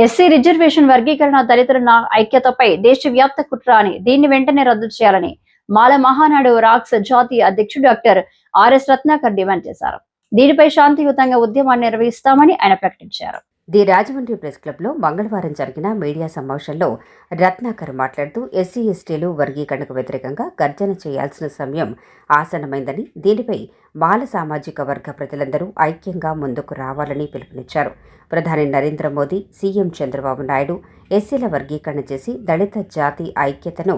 SC reservation వర్గీకరణ దళితుల నా- ఐక్యతపై దేశవ్యాప్త కుట్ర అని దీన్ని వెంటనే రద్దు చేయాలని మాల మహానాడు రాక్స్ జాతీయ అధ్యక్షుడు డాక్టర్ ఆర్ఎస్ రత్నాకర్ డిమాండ్ చేశారు. దీనిపై శాంతియుతంగా ఉద్యమాన్ని నిర్వహిస్తామని ఆయన ప్రకటించారు. ది రాజమండ్రి ప్రెస్ క్లబ్లో మంగళవారం జరిగిన మీడియా సమావేశంలో రత్నాకర్ మాట్లాడుతూ ఎస్సీ ఎస్టీలు వర్గీకరణకు వ్యతిరేకంగా గర్జన చేయాల్సిన సమయం ఆసన్నమైందని దీనిపై బాల సామాజిక వర్గ ప్రజలందరూ ఐక్యంగా ముందుకు రావాలని పిలుపునిచ్చారు. ప్రధాని నరేంద్ర మోదీ సీఎం చంద్రబాబు నాయుడు ఎస్సీల వర్గీకరణ చేసి దళిత జాతి ఐక్యతను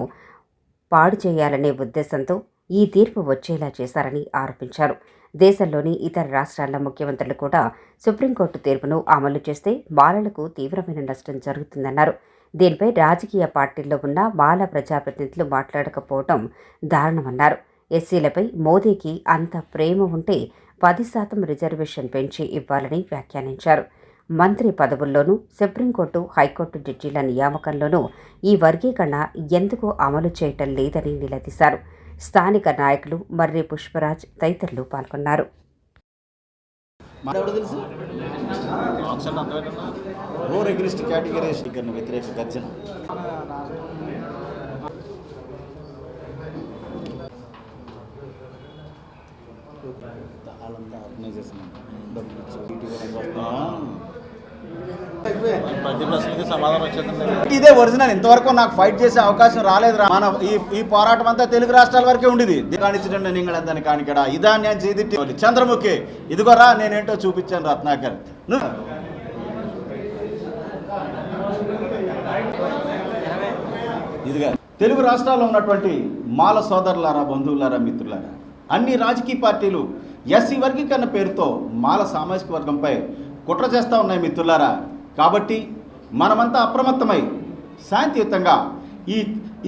పాడు చేయాలనే ఉద్దేశంతో ఈ తీర్పు వచ్చేలా చేశారని ఆరోపించారు. దేశంలోని ఇతర రాష్ట్రాల ముఖ్యమంత్రులు కూడా సుప్రీంకోర్టు తీర్పును అమలు చేస్తే బాలలకు తీవ్రమైన నష్టం జరుగుతుందన్నారు. దీనిపై రాజకీయ పార్టీల్లో ఉన్న బాల ప్రజాప్రతినిధులు మాట్లాడకపోవడం దారుణమన్నారు. ఎస్సీలపై మోదీకి అంత ప్రేమ ఉంటే పది శాతం రిజర్వేషన్ పెంచి ఇవ్వాలని వ్యాఖ్యానించారు. మంత్రి పదవుల్లోనూ సుప్రీంకోర్టు హైకోర్టు జడ్జీల నియామకంలోనూ ఈ వర్గీకరణ ఎందుకు అమలు చేయటం లేదని నిలదీశారు. స్థానిక నాయకులు మర్రి పుష్పరాజ్ తదితరులు పాల్గొన్నారు వ్యతిరేక గర్జన వాళ్ళంతా ఆర్గనైజేషన్ డబ్బులు ఇచ్చి ఇదే ఒరిజినల్. ఇంతవరకు నాకు ఫైట్ చేసే అవకాశం రాలేదురా. మన ఈ ఈ పోరాటం అంతా తెలుగు రాష్ట్రాల వరకే ఉండేది. కానిచ్చిన నింగళందని కానికడ? ఇదా నేను చేదిట్టి చంద్రముఖి ఇదిగోరా నేనేంటో చూపించాను రత్నాకర్ నువ్వు ఇదిగా తెలుగు రాష్ట్రాల్లో ఉన్నటువంటి మాల సోదరులారా బంధువులారా మిత్రులారా అన్ని రాజకీయ పార్టీలు ఎస్సీ వర్గీకరణ పేరుతో మాల సామాజిక వర్గంపై కుట్ర చేస్తూ ఉన్నాయి మిత్రులారా. కాబట్టి మనమంతా అప్రమత్తమై శాంతియుతంగా ఈ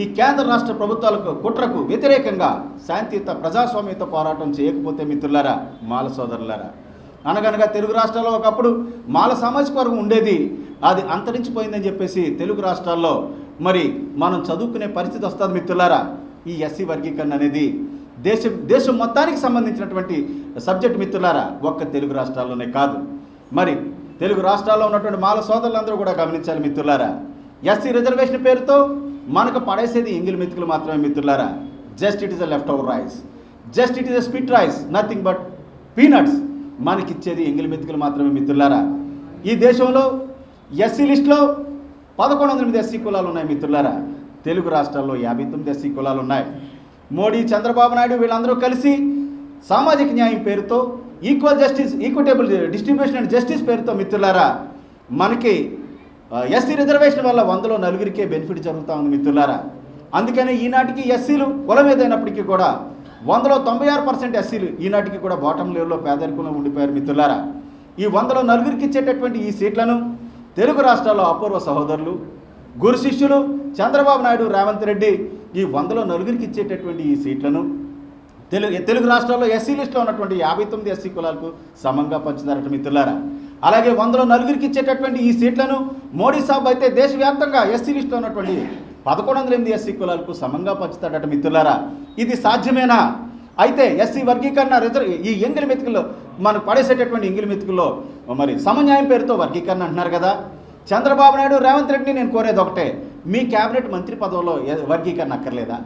ఈ కేంద్ర రాష్ట్ర ప్రభుత్వాలకు కుట్రకు వ్యతిరేకంగా శాంతియుత ప్రజాస్వామ్యత పోరాటం చేయకపోతే మిత్రులారా మాల సోదరులారా. అనగనగా తెలుగు రాష్ట్రాల్లో ఒకప్పుడు మాల సామాజిక వర్గం ఉండేది. అది అంతరించిపోయిందని చెప్పేసి తెలుగు రాష్ట్రాల్లో మరి మనం చదువుకునే పరిస్థితి వస్తుంది మిత్రులారా. ఈ ఎస్సీ వర్గీకరణ అనేది దేశం దేశం మొత్తానికి సంబంధించినటువంటి సబ్జెక్ట్ మిత్రులారా ఒక్క తెలుగు రాష్ట్రాల్లోనే కాదు. మరి తెలుగు రాష్ట్రాల్లో ఉన్నటువంటి మాల సోదరులందరూ కూడా గమనించాలి మిత్రులారా. ఎస్సీ రిజర్వేషన్ పేరుతో మనకు పడేసేది ఇంగిలి మెతుకులు మాత్రమే మిత్రులారా. Just it is a left over rice just it is a spit rice nothing but peanuts మనకిచ్చేది ఇంగిలి మెతుకులు మాత్రమే మిత్రులారా. ఈ దేశంలో ఎస్సీ లిస్టులో పదకొండు వందల ఎనిమిది ఎస్సీ కులాలు ఉన్నాయి మిత్రులారా. తెలుగు రాష్ట్రాల్లో యాభై తొమ్మిది ఎస్సీ కులాలు ఉన్నాయి. మోడీ చంద్రబాబు నాయుడు వీళ్ళందరూ కలిసి సామాజిక న్యాయం పేరుతో equal justice equitable distribution and justice పేరుతో మిత్రులారా మనకి ఎస్సీ రిజర్వేషన్ వల్ల వందలో నలుగురికే బెనిఫిట్ జరుగుతూ ఉంది మిత్రులారా. అందుకని ఈనాటికి ఎస్సీలు కులం ఏదైనప్పటికీ కూడా వందలో తొంభై ఆరు పర్సెంట్ ఎస్సీలు ఈనాటికి కూడా బాటం లెవెల్లో పేదరికంలో ఉండిపోయారు మిత్రులారా. ఈ వందలో నలుగురికి ఇచ్చేటటువంటి ఈ సీట్లను తెలుగు రాష్ట్రాల్లో అపూర్వ సహోదరులు గురు శిష్యులు చంద్రబాబు నాయుడు రేవంత్ రెడ్డి ఈ వందలో నలుగురికి ఇచ్చేటటువంటి ఈ సీట్లను తెలుగు తెలుగు రాష్ట్రాల్లో ఎస్సీ లిస్టులో ఉన్నటువంటి యాభై తొమ్మిది ఎస్సీ కులాలకు సమంగా పంచుతారట మిత్రులారా. అలాగే వందలో నలుగురికి ఇచ్చేటటువంటి ఈ సీట్లను మోడీ సాబ్ అయితే దేశవ్యాప్తంగా ఎస్సీ లిస్టులో ఉన్నటువంటి పదకొండు వందల ఎనిమిది ఎస్సీ కులాలకు సమంగా పంచుతాడట మిత్రులారా. ఇది సాధ్యమేనా? అయితే ఎస్సీ వర్గీకరణ రిజర్వ్ ఈ ఎంగిలి మెతుకుల్లో మనకు పడేసేటటువంటి ఎంగిలి మెతుకుల్లో మరి సమన్యాయం పేరుతో వర్గీకరణ అంటున్నారు కదా. చంద్రబాబు నాయుడు రేవంత్ రెడ్డిని నేను కోరేది ఒకటే మీ కేబినెట్ మంత్రి పదవిలో వర్గీకరణ అక్కర్లేదా?